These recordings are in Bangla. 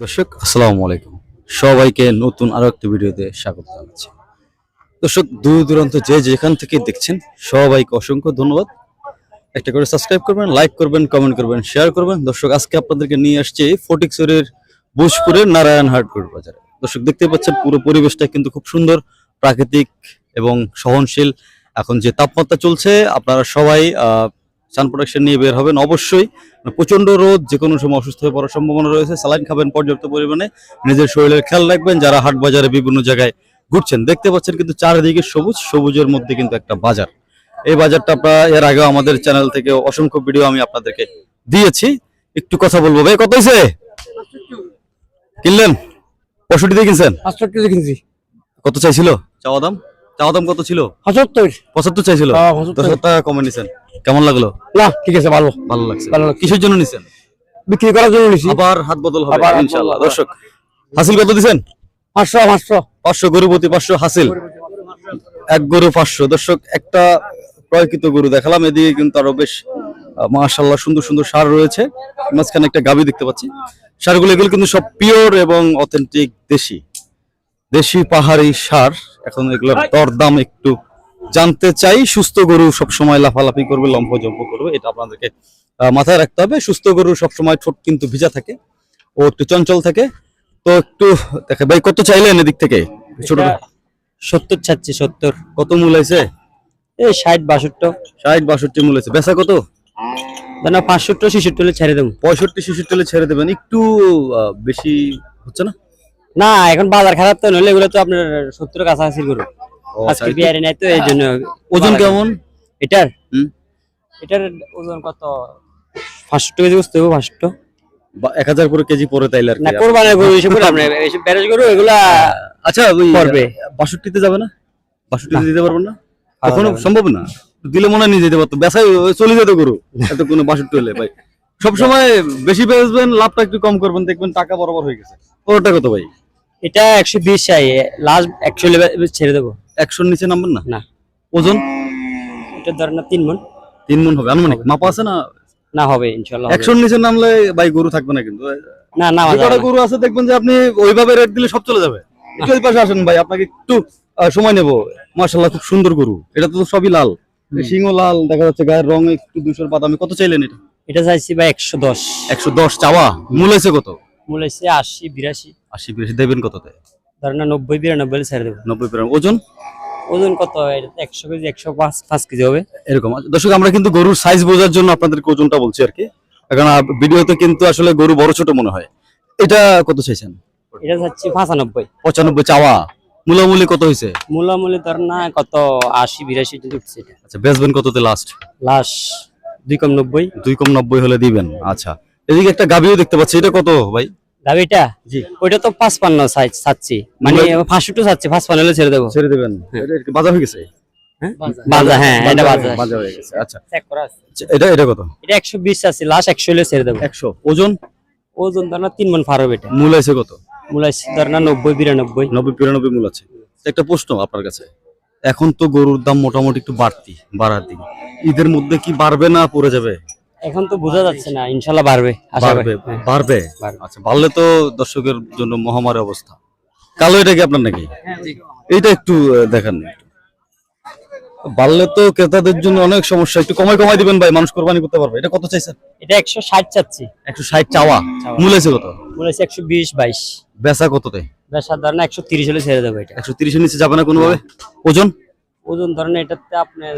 দর্শক, আসসালামু আলাইকুম। সবাইকে নতুন আরও একটা ভিডিওতে স্বাগত জানাচ্ছি। দর্শক, দূর দূরান্ত যে যেখান থেকে দেখছেন, সবাইকে অসংখ্য ধন্যবাদ। একটা করে সাবস্ক্রাইব করবেন লাইক করবেন কমেন্ট করবেন শেয়ার করবেন। দর্শক, আজকে আপনাদেরকে নিয়ে আসছি ফটিকসরের বুশপুরের নারায়ণ হাটগড় বাজারে। দর্শক দেখতে পাচ্ছেন, পুরো পরিবেশটা কিন্তু খুব সুন্দর, প্রাকৃতিক এবং সহনশীল। এখন যে তাপমাত্রা চলছে, আপনারা সবাই সান প্রোটেকশন নিয়ে বের হবেন। অবশ্যই প্রচণ্ড রোদ যে কোনো সময় অসুস্থ হয়ে পড়ার সম্ভাবনা রয়েছে। স্যালাইন খাবেন পর্যাপ্ত পরিমাণে। নিজের শরীরের খেয়াল রাখবেন। যারা হাট বাজারে বিভিন্ন জায়গায় ঘুরছেন দেখতে পাচ্ছেন কিন্তু চারিদিকে সবুজ সবুজের মধ্যে কিন্তু একটা বাজার। এই বাজারটা আপনারা এর আগেও আমাদের চ্যানেল থেকে অসংখ্য ভিডিও আমি আপনাদেরকে দিয়েছি। একটু কথা বলব। ভাই কত হয়েছে কিনলেন? পঁয়ষট্টি দিয়ে কিনছেন কিনছি। কত চাইছিল? চাওয়া দাম? চাওয়া দাম কত ছিল? পঁচাত্তর। পঁচাত্তর চাইছিল? হ্যাঁ, 75 দশ টাকা কমে নিছেন। কেমন লাগল? না ঠিক আছে ভালো। ভালো লাগছে। ভালো কিসের জন্য নিছেন? বিক্রি করার জন্য নিছি। আবার হাত বদল হবে ইনশাআল্লাহ। দর্শক হাসিল কত দিছেন? পাঁচশো পাঁচশো। পাঁচশো গরু প্রতি পাঁচশো হাসিল। এক গরু পাঁচশো। দর্শক একটা ক্রয়কৃত গরু দেখালাম। এদিকে কিন্তু আরও বেশ মাশাল্লাহ সুন্দর সুন্দর সার রয়েছে। মাঝখানে একটা গাবি দেখতে পাচ্ছি। সারগুলো এগুলো কিন্তু সব পিওর এবং অথেন্টিক দেশি। দেশি পাহাড়ি সার। এখন এগুলোর দরদাম একটু জানতে চাই। সুস্থ গরু সবসময় লাফালাফি করবে লম্ফ জম্প করবে এটা আপনাদেরকে মাথায় রাখতে হবে। সুস্থ গরু সবসময় ঠোঁট কিন্তু ভিজা থাকে ও একটু চঞ্চল থাকে। তো একটু দেখে ভাই কত চাইলেন এদিক থেকে? ছোট সত্তর ছাড়ছি সত্তর। কত মূল আছে এই ষাট বাষট্টি। ষাট বাষট্টি মূল আছে বেচা কত? না পাঁচষট্টি ছেষট্টি ছেড়ে দেবো। পঁয়ষট্টি ছেষট্টি ছেড়ে দেবেন। একটু আহ, বেশি হচ্ছে না? না এখন বাজার খারাপ তো নইলে এগুলো তো আপনার সত্তর কাছাকাছি আচ্ছা, আজকে বিয়ারে নাই তো এই জন্য ওজন কেমন? এটার? হুম। এটার ওজন কত? পাঁচশো কেজি বুঝতে হবে পাঁচশো। এক হাজার করে কেজি পরে তাইলে আর না কোরবানের গরু এসব করে আপনার এসব ব্যারেজ গরু এগুলা আচ্ছা ওই পড়বে। বাষট্টিতে যাবে না? বাষট্টিতে দিতে পারবেন না? কখনো সম্ভব না? দিলে মনে হয় নিয়ে যেতে পারতো। বেসাই চলে যেত গরু এত কোনো বাষট্টি হলে ভাই। সবসময় বেশি বেচবেন লাভটা একটু কম করবেন দেখবেন টাকা বরাবর হয়ে গেছে। ওটা কত ভাই? এটা একশো বিশ চাই লাস্ট একশো ছেড়ে দেবো। একশোর নিচে নামবেন না? না। ওজন? এটা ধরেন না তিন মন। তিন মন হবে আনুমানিক। মাপা আছে না? না হবে ইনশাল্লাহ। একশোর নিচে নামলে ভাই গরু থাকবে না কিন্তু। না না কটা গরু আছে দেখবেন যে আপনি ওইভাবে রেট দিলে সব চলে যাবে। একটু এই পাশে আসেন ভাই আপনাকে একটু সময় নেব। মাশাল্লাহ খুব সুন্দর গরু। এটা তো সবই লাল। সিংহ লাল দেখা যাচ্ছে গায়ের রং একটু দুশোর বাদামি কত চাইলেন এটা? এটা চাইছি ভাই একশো দশ। একশো দশ চাওয়া। মূল আছে কত? মূল হয়েছে আশি বিরাশি। আশি বিরাশি দেবেন কততে? ধরেন না নব্বই বিরানব্বই ছেড়ে দেবো। নব্বই পেরান ওজন? ওজন কত একশো কেজি একশো পাঁচ পাঁচ কেজি হবে। এরকম। আচ্ছা, দর্শক আমরা কিন্তু গরুর সাইজ বোঝার জন্য আপনাদেরকে ওজনটা বলছি আর কি। ভিডিওতে কিন্তু আসলে গরু বড় ছোট মনে হয়। এটা কত চাইছেন? এটা চাচ্ছি পঁচানব্বই। পঁচানব্বই চাওয়া। মূলামূলি কত হয়েছে? মূলামূলি ধরেন না কত? আশি বিরাশি কিন্তু উঠছে এটা। আচ্ছা বেচবেন কততে লাস্ট লাশ দুই কম নব্বই। দুই কম নব্বই হলে দিবেন। আচ্ছা। এদিকে একটা গাবিও দেখতে পাচ্ছি। এটা কত ভাই? জি। ওইটা তো চাচ্ছি মানে পাঁচশো চাচ্ছি হলে ছেড়ে দেবো। ছেড়ে দেবেন। বাজা হয়ে গেছে? হ্যাঁ? বাজা। হ্যাঁ এটা বাজা। বাজা হয়ে গেছে আচ্ছা। চেক করা আছে। এটা এটা কত? এটা একশো বিশ চাচ্ছি লাশ হলে ছেড়ে দেবো। একশো। ওজন? পার হবে এটা। মূল আছে কত? মূল আছে মূল আছে। একটা প্রশ্ন আপনার কাছে। এখন তো গরুর দাম মোটামুটি একটু বাড়তি বাড়ার দিক। ঈদের মধ্যে কি বাড়বে না পড়ে যাবে? এখন তো বোঝা যাচ্ছে না ইনশাল্লাহ বাড়বে বাড়বে হ্যাঁ। বাড়বে। বাড়বে। আচ্ছা বাড়লে তো দর্শকের জন্য মহামারী অবস্থা। কালো এটা কি আপনার নাকি? এইটা একটু আহ, দেখান। বাড়লে তো ক্রেতাদের জন্য অনেক সমস্যা একটু কমাই কমাই দিবেন ভাই মানুষ কোরবানি করতে পারবে। এটা কত চাইছেন? এটা একশো ষাট চাচ্ছি। একশো ষাট চাওয়া? চাওয়া। মূল আছে কত? মূল আছে একশো বিশ বাইশ। বেচা কততে? বেশ ধর না একশো তিরিশ হলে ছেড়ে দেবো এটা। একশো তিরিশের নিচে যাবে না কোনোভাবে? ওজন? ওজন ধরেন এটাতে আপনার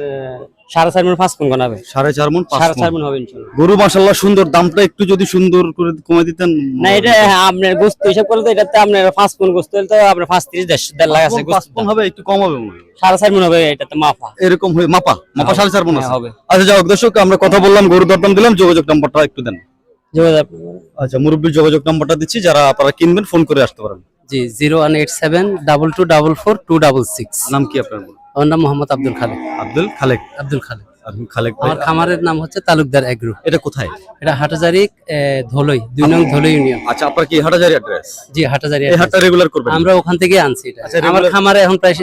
সাড়ে চার মন পাঁচ মন বানাবে সাড়ে চার মন সাড়ে চার মন হবে ইনশাল্লাহ। গরু মাসাল্লাহ সুন্দর দামটা একটু যদি সুন্দর করে কমে দিতেন না এটা হ্যাঁ, আপনার গোস্ত হিসাব করলে তো এটাতে আপনার পাঁচ মন গোস্ত হলে তো আপনার পাঁচ তিরিশ দেড় দেড় লাখ আছে পাঁচ মণ হবে একটু কম হবে সাড়ে চার মন হবে এটাতে মাফা এরকম হয়ে মাপা মাপা সাড়ে চার মন হ্যাঁ, হবে। আচ্ছা যাও দর্শক আমরা কথা বললাম গরু দরদাম দিলাম যোগাযোগ নাম্বারটা একটু দেন। যোগাযোগ। আচ্ছা মুরব্বীর যোগাযোগ নাম্বারটা দিচ্ছি যারা আপনারা কিনবেন ফোন করে আসতে পারেন। জি zero one eight seven double two double four two double six. নাম কি আপনার আমার নাম মোহাম্মদ আব্দুল খালেক। আব্দুল খালেক? আব্দুল খালেক। আমার খামারের নাম হচ্ছে তালুকদার এগ্রো। এটা কোথায়? এটা হাটাজারি ধলই দুই নং ধলই ইউনিয়ন। আচ্ছা আপনার কি হাটাজারি অ্যাড্রেস জি হাটাজারি এই হাটটা রেগুলার করবেন। আমরা ওখান থেকে আনছি এটা। আচ্ছা, আমার খামারে এখন প্রায়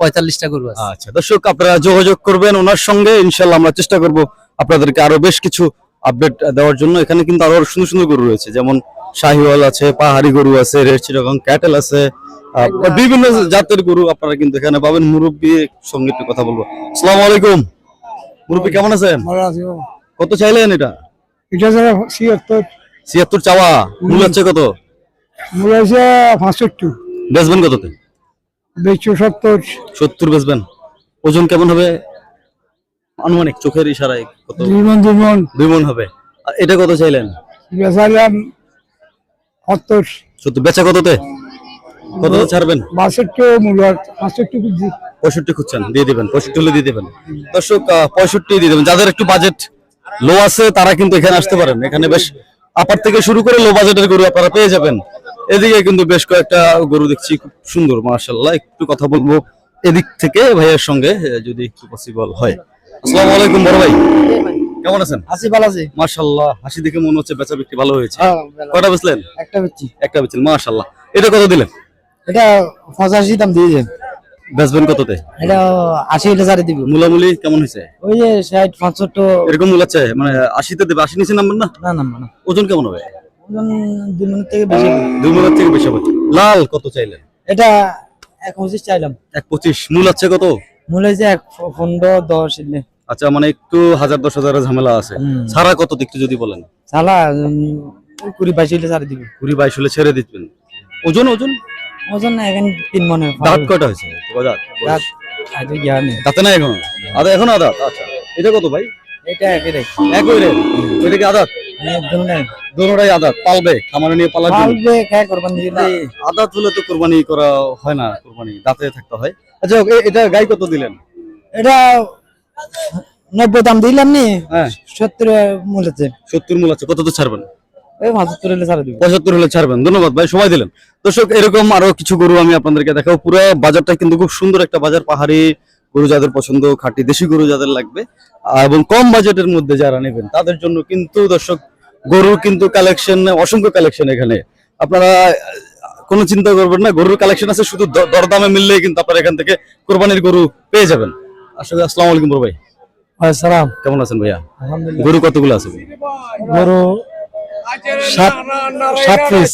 পঁয়তাল্লিশটা গরু আছে। আচ্ছা দর্শক আপনারা যোগাযোগ করবেন ওনার সঙ্গে। ইনশাল্লাহ আমরা চেষ্টা করব আপনাদেরকে আরও বেশ কিছু আপডেট দেওয়ার জন্য এখানে কিন্তু আরও সুন্দর সুন্দর গরু রয়েছে। যেমন শাহিওয়াল আছে পাহাড়ি গরু আছে রেড চিটাগং ক্যাটেল আছে বিভিন্ন জাতের গরু আপনারা কিন্তু এখানে পাবেন। মুরব্বী সঙ্গে একটু কথা বলব। আসসালামু আলাইকুম। মুরব্বী কেমন আছেন? কত চাইলেন এটা? এটা যারা ছিয়াত্তর। ছিয়াত্তর চাওয়া। মূল হচ্ছে কত? মূল হয়েছে পঁয়ষট্টি বেচবেন কততে? বেচো সত্তর। সত্তর বেচবেন। ওজন কেমন হবে? আনুমানিক চোখের ইশারায় কত? দুই মন দুই মন দুই মন হবে। আর এটা কত চাইলেন? বেচালাম সত্তর। সত্তর। বেচা কততে? কততে ছাড়বেন? বাষট্টি পঁয়ষট্টি পঁয়ষট্টি খুঁজছেন দিয়ে দিবেন পঁয়ষট্টি হলে দিয়ে দিবেন। দর্শক পঁয়ষট্টি দিয়ে দিবেন। যাদের একটু বাজেট লো আছে তারা কিন্তু এখানে আসতে পারেন। এখানে বেশ আপার থেকে শুরু করে লো বাজেটের গরু আপনারা পেয়ে যাবেন। এদিকে কিন্তু বেশ কয়েকটা গরু দেখছি খুব সুন্দর মার্শাল্লাহ একটু কথা বলব এদিক থেকে ভাইয়ের সঙ্গে যদি একটু পসিবল হয়। আসসালামু আলাইকুম বড় ভাই। কেমন আছেন? আসি ভালো আছে। মার্শাল্লাহ হাসি দেখে মনে হচ্ছে বেচা বিক্রি ভালো হয়েছে। হ্যাঁ কয়টা বেচলেন? একটা বেচছি। একটা বেচলেন মার্শাল্লাহ এটা কত দিলেন? এটা পঁচাশি দাম দিয়েছেন বেচবেন কততে? এটা আশি এটা সারি দিব। মূলামূলি কেমন হয়েছে? ওই যে ষাট পঁচাত্তর। এরকম মূলাচ্ছে মানে আশিতে দেবে আশি নিচে নামবেন না? না না না। ওজন কেমন হবে? ওজন দুই মিনিট থেকে বেশি দুই মূলার থেকে বেশি হবে। লাল কত চাইলেন? এটা এক পঁচিশ চাইলাম। এক পঁচিশ মূল আছে কত? মূল যে এক পনেরো দশ আচ্ছা মানে একটু হাজার দশ হাজারের ঝামেলা আছে। সারা কত একটু যদি বলেন? চালা কুড়ি বাইশ হলে সারি দিবেন কুড়ি বাইশ হলে ছেড়ে দিবেন। ওজন ওজন? ওজন না এখন তিন মনে দাঁত কটা হয়েছে? দাঁত দাঁত আজ গিয়া দাঁতে না এখন? আদা এখনও আদাত আচ্ছা। এটা কত ভাই? এটা একই রে একই রে। এটা কি আদাত? দুটাই আদাত পালবে খামারে নিয়ে পালার পালবে খায় করবান আদাত হলে তো কোরবানি করা হয় না কোরবানি দাঁতে থাকতে হয়। আচ্ছা এটা গাই কত দিলেন? এটা নব্বই দাম দিলাম নি হ্যাঁ। সত্তর মূলেছে সত্তর মূল আছে কত তো ছাড়বেন? পঁচাত্তর হলে ছাড়বেন ধন্যবাদ ভাই সময় দিলেন। দর্শক এরকম আরও কিছু গরু আমি আপনাদেরকে দেখাবো পুরো বাজারটা কিন্তু খুব সুন্দর একটা বাজার পাহাড়ি গরু যাদের পছন্দ খাঁটি দেশি গরু যাদের লাগবে এবং কম বাজেটের মধ্যে যারা নেবেন তাদের জন্য কিন্তু দর্শক গরু কিন্তু কালেকশন অসংখ্য কালেকশন এখানে। আপনারা কোনো চিন্তা করবেন না গরুর কালেকশন আছে শুধু দরদামে মিললেই কিন্তু আপনারা এখান থেকে কোরবানির গরু পেয়ে যাবেন। আসলে আসসালামু আলাইকুম বড় ভাই। সালাম। কেমন আছেন ভাইয়া? গরু কতগুলো আছে? গরু সাত সাত পিস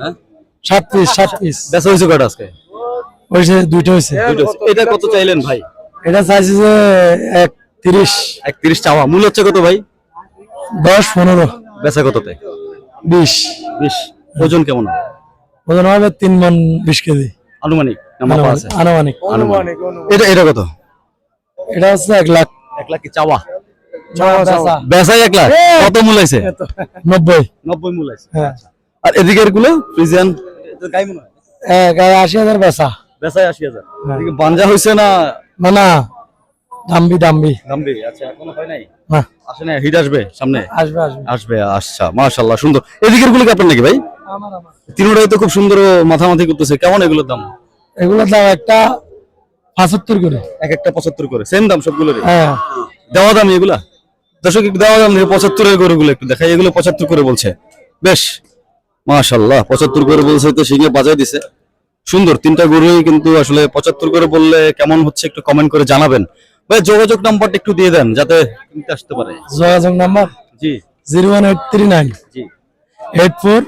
হ্যাঁ? সাত পিস সাত পিস বেচা হয়েছে আজকে? হয়েছে দুইটা হয়েছে। এটা কত চাইলেন ভাই? এটা চাইছে যে এক তিরিশ একত্রিশ চাওয়া। মূল হচ্ছে কত ভাই? দশ পনেরো। বেচা কততে? বিশ। বিশ। ওজন কেমন ওজন হবে তিন মন বিশ কেজি। আনুমানিক আনুমানিক আনুমানিক। এটা এটা কত? এটা হচ্ছে এক লাখ। এক লাখ কি চাওয়া। বেচাই এক লাখ? কত মূল আছে নব্বই। নব্বই মূল আছে হ্যাঁ। আর এদিকেরগুলো? ফ্রিজিয়ান? গাই মনে হয়। এক আশি হাজার বেচা। বেচাই আশি হাজার। এদিকে বাঞ্জা হয়েছে না? না না। দাম্বি দাম্বি। গাম্বি আচ্ছা এখনও হয় নাই? আসে না হিট আসবে সামনে? আসবে আসবে। আসবে আচ্ছা মাশাল্লাহ সুন্দর। এদিকেরগুলো আপনার নাকি ভাই? আমার আমার। তিনটাই তো খুব সুন্দর মাথামাথি করতেছে। কেমন এগুলোর দাম? এগুলোর দাম একটা পঁচাত্তর করে। এক একটা পঁচাত্তর করে। সেম দাম সবগুলোর হ্যাঁ। দেওয়া দাম এগুলা? দর্শক দেওয়া দাম পঁচাত্তরের গরুগুলো একটু দেখাই। এগুলো পঁচাত্তর করে বলছে। বেশ মাশাল্লাহ পঁচাত্তর করে বলছে তো সিংহে বাজাই দিছে। সুন্দর তিনটা গরুই কিন্তু আসলে পঁচাত্তর করে বললে কেমন হচ্ছে একটু কমেন্ট করে জানাবেন। ভাই যোগাযোগ নাম্বারটা একটু দিয়ে দেন যাতে কিনতে আসতে পারে। যোগাযোগ নাম্বার? জি। Zero one eight three nine. জি। Eight four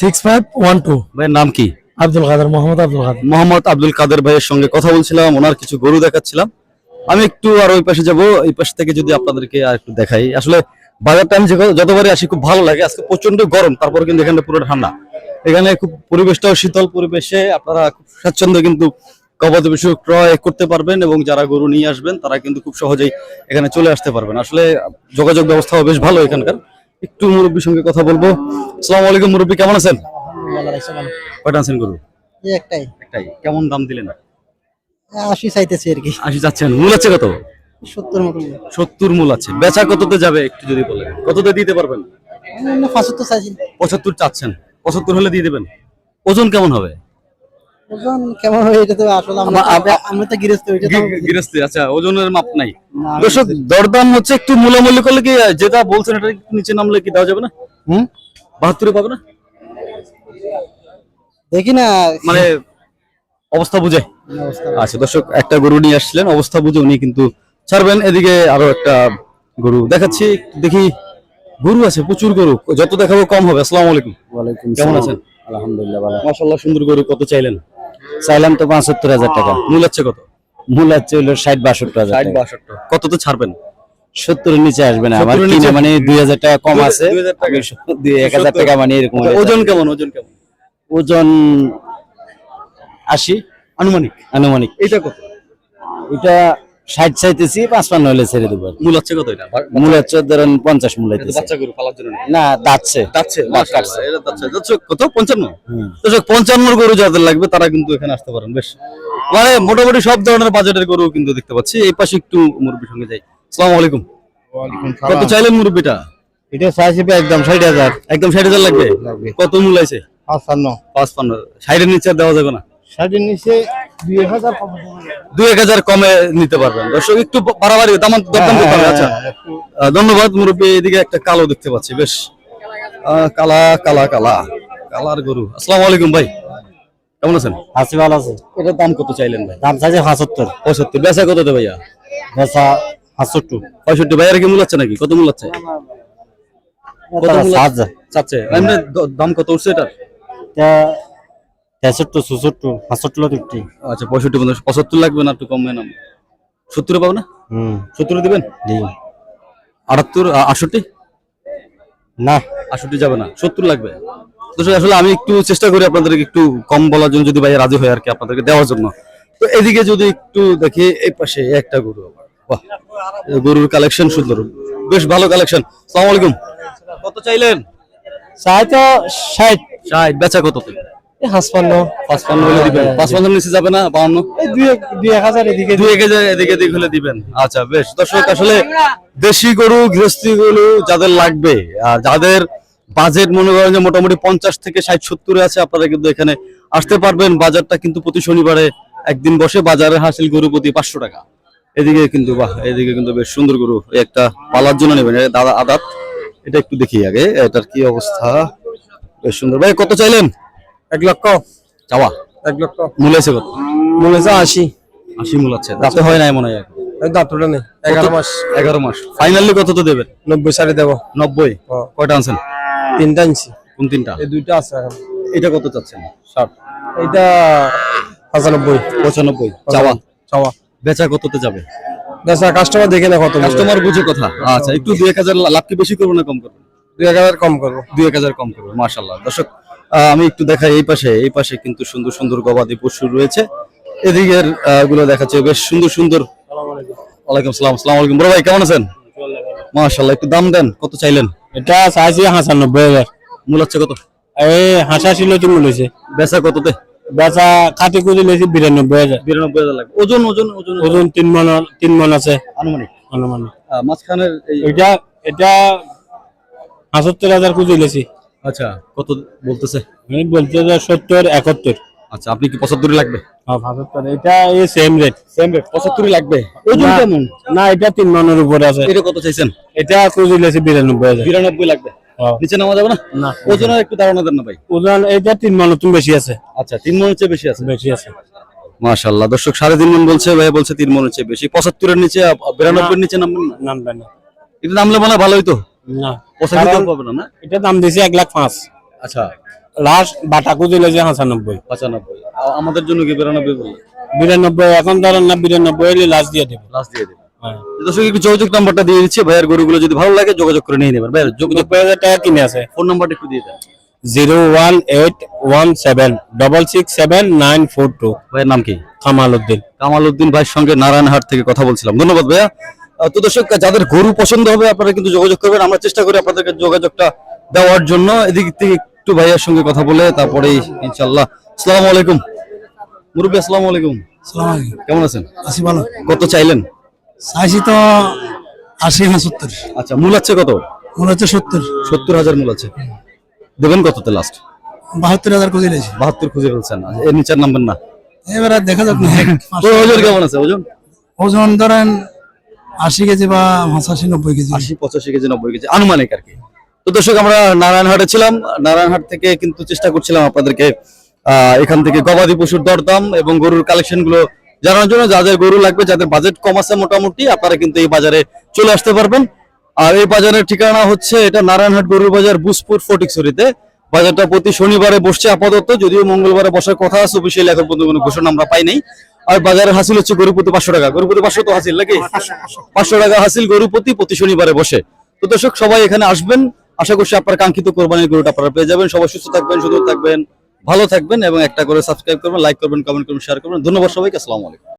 six five one two. ভাইয়ের নাম কি? আব্দুল কাদের মোহাম্মদ আব্দুল কাদের। মোহাম্মদ আব্দুল কাদের ভাইয়ের সঙ্গে কথা বলছিলাম ওনার কিছু গরু দেখাচ্ছিলাম। আমি একটু আর ওই পাশে যাব এই পাশ থেকে যদি আপনাদেরকে আর একটু দেখাই। আসলে বাজারটা আমি যতবারই আসি খুব ভালো লাগে। আজকে প্রচণ্ড গরম তারপর কিন্তু এখানে পুরো ঠান্ডা। এখানে খুব পরিবেশটাও শীতল পরিবেশে আপনারা খুব স্বাচ্ছন্দ্য কিন্তু গবাদি পশু ক্রয় করতে পারবেন এবং যারা গরু নিয়ে আসবেন তারা কিন্তু খুব সহজেই এখানে চলে আসতে পারবেন। আসলে যোগাযোগ ব্যবস্থাও বেশ ভালো এখানকার। একটু মুরব্বীর সঙ্গে কথা বলব। আসসালামু আলাইকুম মুরব্বী কেমন আছেন? কয়টা আছেন গরু? একটাই। একটাই। কেমন দাম দিলেন? আশি চাইতেছি আর কি। আশি যাচ্ছেন মূল আছে কত? সত্তর মতো সত্তর মূল আছে। বেচা কততে যাবে একটু যদি বলেন? কততে দিতে পারবেন? পঁচাত্তর চাইছি। পঁচাত্তর চাচ্ছেন। পঁচাত্তর হলে দিয়ে দেবেন। ওজন কেমন হবে? ওজন কেমন এটা তো আসলে আমরা আমা- আমা- আমরা তো গৃহস্থ এটা তো আচ্ছা ওজনের মাপ নাই। দর্শক দরদাম হচ্ছে একটু মূলামূল্য করলে কি যেটা বলছেন এটা নিচে নামলে কি দেওয়া যাবে না? হুম? বাহাত্তরে পাবে না? দেখি না। মানে অবস্থা বুঝে। আচ্ছা দর্শক একটা গরু নিয়ে আসছিলেন অবস্থা বুঝে উনি কিন্তু ছাড়বেন। এদিকে আরও একটা গরু দেখাচ্ছি দেখি গরু আছে প্রচুর গরু। যত দেখাবো কম হবে। আসসালামু আলাইকুম। ওয়ালাইকুম কেমন আছেন? আলহামদুলিল্লাহ ভালো। মাশাআল্লাহ সুন্দর গরু। কত চাইলেন? চাইলাম তো পঁচাত্তর হাজার টাকা। মূল আছে কত? মূল হচ্ছে হলো ষাট বাষট্টি হাজার ষাট টাকা। বাষট্টি। কত তো ছাড়বেন? সত্তরের নিচে আসবে না। আমার 70 কিনা মানে দুই হাজার টাকা কম আছে। দুই হাজার টাকা। মানে এরকম ওজন কেমন? ওজন কেমন? ওজন আশি। আনুমানিক? আনুমানিক। এটা কত? এটা ষাট চাইতেছি পাঁচপান্ন হলে ছেড়ে দেবো মূল আছে কত এটা? মূল হচ্ছে ধরেন পঞ্চাশ মূল এটা তো হইতেছে। বাচ্চা গরু পালার জন্য না। দাচ্ছে কত? পঞ্চান্ন? দর্শক গরু যাদের লাগবে তারা কিন্তু এখানে আসতে পারেন। বেশ। মানে মোটামুটি সব ধরনের বাজেটের গরু কিন্তু দেখতে পাচ্ছি। এই পাশে একটু মুরব্বীর সঙ্গে যাই। আসসালামু আলাইকুম। কত চাইলেন মুরব্বীটা? এটা চাইছি একদম ষাট হাজার। একদম ষাট হাজার লাগবে। কত মূল্য আছে পাঁচপান্ন। পাঁচ পান্ন ষাটের নিচে দেওয়া যাবে না? নিচে দুই এক হাজার দুই এক হাজার কমে নিতে পারবেন। দর্শক একটু বাড়াবাড়ি দাম দরদাম করতে হবে। আচ্ছা। ধন্যবাদ মুরব্বী এদিকে একটা কালো দেখতে পাচ্ছি বেশ। আহ, কালা কালা কালা। কালার গরু। আসসালামু আলাইকুম ভাই। কেমন আছেন? আশি ভালো আছে। এটার দাম কত চাইলেন ভাই? দাম চাইছে পঁচাত্তর। পঁয়ষট্টি। বেচা কত দেবে ভাইয়া? বেচা পাঁচষট্টি পঁয়ষট্টি। ভাইয়ার কি মূল আছে নাকি? কত মূল আছে? কত মূল চাচ্ছে। দাম কত উঠছে এটার? তেষট্টি পাঁচষট্টি ফিফটি আচ্ছা পঁয়ষট্টি পঞ্চাশ পঁচাত্তর লাগবে না একটু কমবে না সত্তরে পাবো না? হুম। সত্তরে দিবেন? জি। আটাত্তর আটষট্টি? না। আটষট্টি যাবে না সত্তর লাগবে। আসলে আমি একটু চেষ্টা করি আপনাদেরকে একটু কম বলার জন্য যদি ভাইয়া রাজি হয় আর কি আপনাদেরকে দেওয়ার জন্য। তো এদিকে যদি একটু দেখি এই পাশে একটা গরু বাহ গরুর কালেকশন সুন্দর। বেশ ভালো কালেকশন সালাম আলাইকুম। কত চাইলেন? চাই তো ষাট। ষাট বেচা কত? তুই পাঁচপান্ন। পাঁচপান্ন হলে দিবেন। পাঁচপান্ন নিচে যাবে না? বাউন্ন? দুই এক- হাজার এদিকে দুই একে যায় এদিকে এদিক হলে দিবেন। আচ্ছা বেশ। দর্শক আসলে দেশি গরু গৃহস্থী গরু যাদের লাগবে আর যাদের বাজেট মনে করেন যে মোটামুটি পঞ্চাশ থেকে ষাট সত্তরে আছে আপনারা কিন্তু এখানে আসতে পারবেন। বাজারটা কিন্তু প্রতি শনিবারে একদিন বসে বাজারে হাসিল গরু প্রতি পাঁচশো টাকা। এদিকে কিন্তু বাহ এদিকে কিন্তু বেশ সুন্দর গরু। একটা পালার জন্য নেবেন। দাদা আদাত এটা একটু দেখি আগে। এটার কি অবস্থা? বেশ সুন্দর। ভাই কত চাইলেন? এক লক্ষ। চাওয়া। এক লক্ষ। মূল আছে কত? হচ্ছে আশি। আশি মূল আছে। দাঁতে হয় নাই মনে হয় দাঁতটা নেই। এগারো মাস। এগারো মাস। ফাইনালি কত তো দেবেন? নব্বই সাড়ে দেবো। নব্বই। কয়টা আনছেন? তিনটা ইঞ্চি কোন তিনটা? এই দুইটা আছে এটা কত চাচ্ছেন? ষাট। এইটা পঁচানব্বই। পঁচানব্বই। চাওয়া। চাওয়া। বেচা কততে যাবে? বেচা কাস্টমার দেখে না কত কাস্টমার বুঝে কথা। আচ্ছা একটু দুই এক হাজার লাভ কি বেশি করব না কম করব? দুই এক হাজার কম করব। দুই এক হাজার কম করব মার্শাল্লাহ দর্শক আমি একটু দেখাই এই পাশে এই পাশে কিন্তু সুন্দর সুন্দর গবাদি পশু রয়েছে। এদিকেরগুলো দেখাচ্ছে বেশ সুন্দর সুন্দর। ওয়ালাইকুম সালাম সালাম আলাইকুম। বড় ভাই কেমন আছেন? একটু দাম দেন কত চাইলেন? এটা চাইছি হাসানব্বই হাজার। মূল হচ্ছে কত? এই হাসা ছিল তুমি লইছে বেচা কততে? বেচা কাটি বিরানব্বই হাজার। বিরানব্বই হাজার লাগবে। ওজন ওজন ওজন ওজন। তিন মন তিন মন আছে। আনুমানিক? অনুমানিক আহ, মাঝখানের এটা এটা পঁচাত্তর হাজার কুদি লইছি। আচ্ছা কত বলতেছে? আমি বলতে সত্তর একাত্তর। আচ্ছা আপনি কি পঁচাত্তরই লাগবে? হ্যাঁ এটা এই সেম রেট সেম রেট পঁচাত্তরই লাগবে? ওজন না। কেমন? না এটা তিন মনের উপরে আছে। এটা কত চাইছেন? এটা বিরানব্বই হাজার। বিরানব্বই লাগবে? হ্যাঁ। নিচে নামা যাবে না? না। ওজনের একটু ধারণা দেন না ভাই। ওজন এটা তিন মন তুমি বেশি আছে। আচ্ছা তিন মনের চেয়ে বেশি আছে। বেশি আছে। মাশাল্লাহ দর্শক সাড়ে তিন মন বলছে ভাই বলছে তিন মনের চেয়ে বেশি। পঁচাত্তরের নিচে বিরানব্বই নিচে নামবেন না। এটা নামলে মনে হয় ভালোই তো। না। পঁচাত্তর কারণ পাবে না না? এটা দাম দিয়েছি এক লাখ পাঁচ। আচ্ছা। লাস্ট বাটা কুদি লইছে হাসানব্বই পঁচানব্বই। আমাদের জন্য কি বিরানব্বই বললে বিরানব্বই এখন ধরেন না বিরানব্বই হলে লাস্ট দিয়ে দেবো লাস্ট দিয়ে দেবে হ্যাঁ। দর্শক একটু যোগাযোগ নাম্বারটা দিয়ে দিচ্ছি। ভাইয়ের গরুগুলো যদি ভালো লাগে যোগাযোগ করে নিয়ে নেবেন। ভাইয়ের যোগাযোগ হাজার টাকা কিনে আছে। ফোন নাম্বারটা একটু দিয়ে দেন। Zero one eight one seven double six seven nine four two. ভাইয়ের নাম কি? কামাল উদ্দিন। কামাল উদ্দিন ভাইয়ের সঙ্গে নারায়ণহাট থেকে কথা বলছিলাম। ধন্যবাদ ভাইয়া। তো দর্শক যাদের গরু পছন্দ হবে আপনারা কিন্তু যোগাযোগ করবেন। আমরা চেষ্টা করি আপনাদেরকে যোগাযোগটা দেওয়ার জন্য। এদিক থেকে একটু ভাইয়ার সঙ্গে কথা বলে তারপরে ইনশাল্লাহ আসসালামু আলাইকুম। মুরব্বী আসসালামু আলাইকুম। কেমন আছেন? আশি ভালো। কত চাইলেন? চাইছি তো আশি না সত্তর। আচ্ছা মূল আছে কত? মূল হচ্ছে সত্তর। সত্তর হাজার মূল আছে। দেবেন কততে লাস্ট বাহাত্তর হাজার খুঁজে নিয়েছি। বাহাত্তর খুঁজে ফেলছেন। এর নিচের নাম্বার না। এবার দেখা যাক না। ওজন কেমন আছে? ওজন? ওজন ধরেন আশি কেজি বা পঁচাশি, নব্বই কেজি। আশি, পঁচাশি কেজি, নব্বই কেজি, আনুমানিক আর কি। তো দর্শক, আমরা নারায়ণহাটে ছিলাম। নারায়ণহাট থেকে কিন্তু চেষ্টা করছিলাম আপনাদেরকে এখান থেকে গবাদি পশুর দরদাম এবং গরুর কালেকশনগুলো জানানোর জন্য। যাদের গরু লাগবে, যাদের বাজেট কম আছে মোটামুটি, আপনারা কিন্তু এই বাজারে চলে আসতে পারবেন। আর এই বাজারের ঠিকানা হচ্ছে, এটা নারায়ণহাট গরুর বাজার, বুসপুর, ফটিকছড়িতে। বাজারটা প্রতি শনিবারে বসছে আপাতত, যদিও মঙ্গলবারে বসার কথা আছে, অফিসিয়াল এখন পর্যন্ত কোনো ঘোষণা আমরা পাই নাই আর বাজারে হাসিল হচ্ছে গরু প্রতি পাঁচশো টাকা। গরুপতি পাঁচশো তো হাসিল নাকি? পাঁচশো টাকা হাসিল গরুপতি প্রতি প্রতি শনিবারে বসে। তো দর্শক, সবাই এখানে আসবেন। আশা করছি আপনার কাঙ্ক্ষিত কোরবানির গরুটা আপনারা পেয়ে যাবেন। সবাই সুস্থ থাকবেন, সুন্দর থাকবেন, ভালো থাকবেন এবং একটা করে সাবস্ক্রাইব করবেন লাইক করবেন কমেন্ট করবেন শেয়ার করবেন। ধন্যবাদ সবাইকে, আসসালামু আলাইকুম।